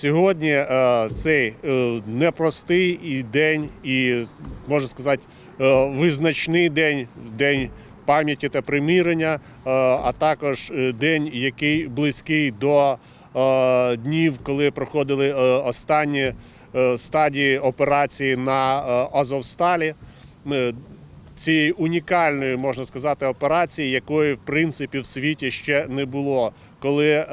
Сьогодні е, цей е, непростий день, і можна сказати, е, визначний день, день пам'яті та примирення, а також день, який близький до днів, коли проходили останні стадії операції на Азовсталі. Цієї унікальної, можна сказати, операції, якої в принципі в світі ще не було, коли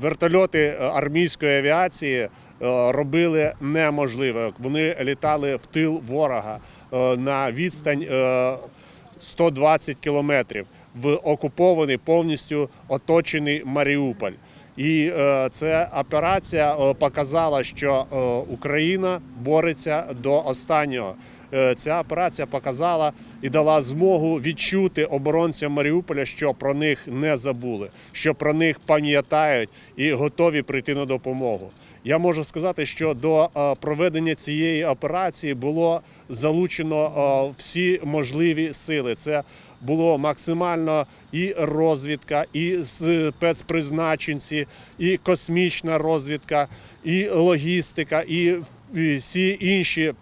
вертольоти армійської авіації е, робили неможливе. Вони літали в тил ворога е, на відстань е, 120 кілометрів в окупований повністю оточений Маріуполь. І е, ця операція е, показала, що е, Україна бореться до останнього. Е, Ця операція показала і дала змогу відчути оборонцям Маріуполя, що про них не забули, що про них пам'ятають і готові прийти на допомогу. Я можу сказати, що до е, проведення цієї операції було залучено е, всі можливі сили. Це було максимально і розвідка, і спецпризначенці, і космічна розвідка, і логістика, і всі інші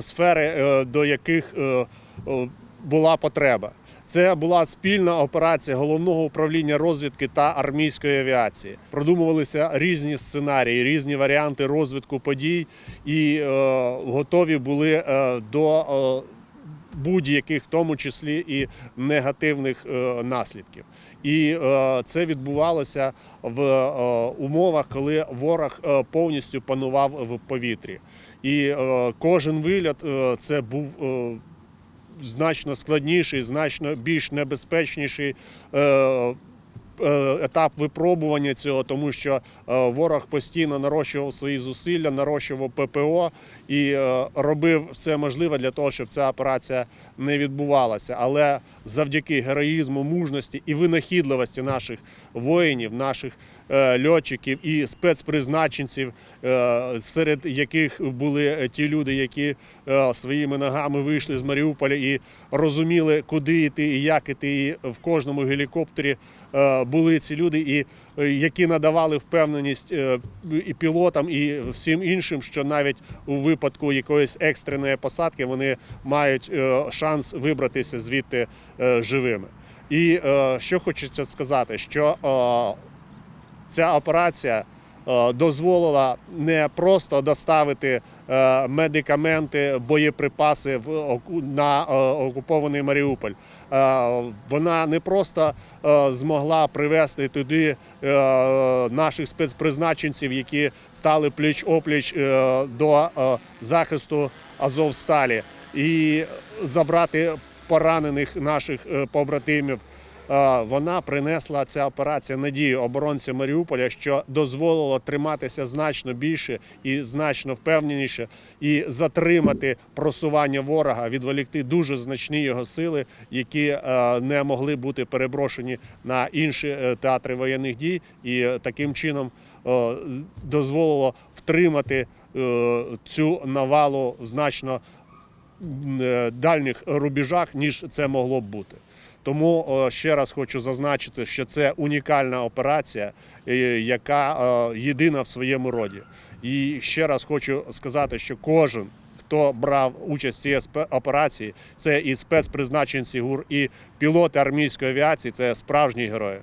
сфери, е, до яких е, е, була потреба. Це була спільна операція головного управління розвідки та армійської авіації. Продумувалися різні сценарії, різні варіанти розвитку подій, і е, готові були е, до е, будь-яких, в тому числі і негативних е, наслідків. І е, це відбувалося в е, умовах, коли ворог повністю панував в повітрі. І кожен виліт це був. значно складніший, значно більш небезпечніший етап випробування цього, тому що е, ворог постійно нарощував свої зусилля, нарощував ППО і е, робив все можливе для того, щоб ця операція не відбувалася. Але завдяки героїзму, мужності і винахідливості наших воїнів, наших е, льотчиків і спецпризначенців, е, серед яких були ті люди, які е, своїми ногами вийшли з Маріуполя і розуміли, куди йти і як йти. І в кожному гелікоптері е, були ці люди, і е, які надавали впевненість е, і пілотам, і всім іншим, що навіть у випадку якоїсь екстреної посадки вони мають е, шанс вибратися звідти е, живими. І е, що хочеться сказати, що е, ця операція е, дозволила не просто доставити е, медикаменти, боєприпаси на е, окупований Маріуполь. Вона не просто змогла привести туди наших спецпризначенців, які стали пліч-опліч е, до захисту Азовсталі, і забрати поранених наших побратимів. Вона принесла ця операція надію оборонцям Маріуполя, що дозволило триматися значно більше і значно впевненіше, і затримати просування ворога, відволікти дуже значні його сили, які е, не могли бути переброшені на інші е, театри воєнних дій, і таким чином дозволило втримати е, цю навалу значно дальніх рубежах, ніж це могло б бути. Тому ще раз хочу зазначити, що це унікальна операція, е, яка е, єдина в своєму роді. І ще раз хочу сказати, що кожен, хто брав участь в цій операції, це і спецпризначенці ГУР, і пілоти армійської авіації, це справжні герої.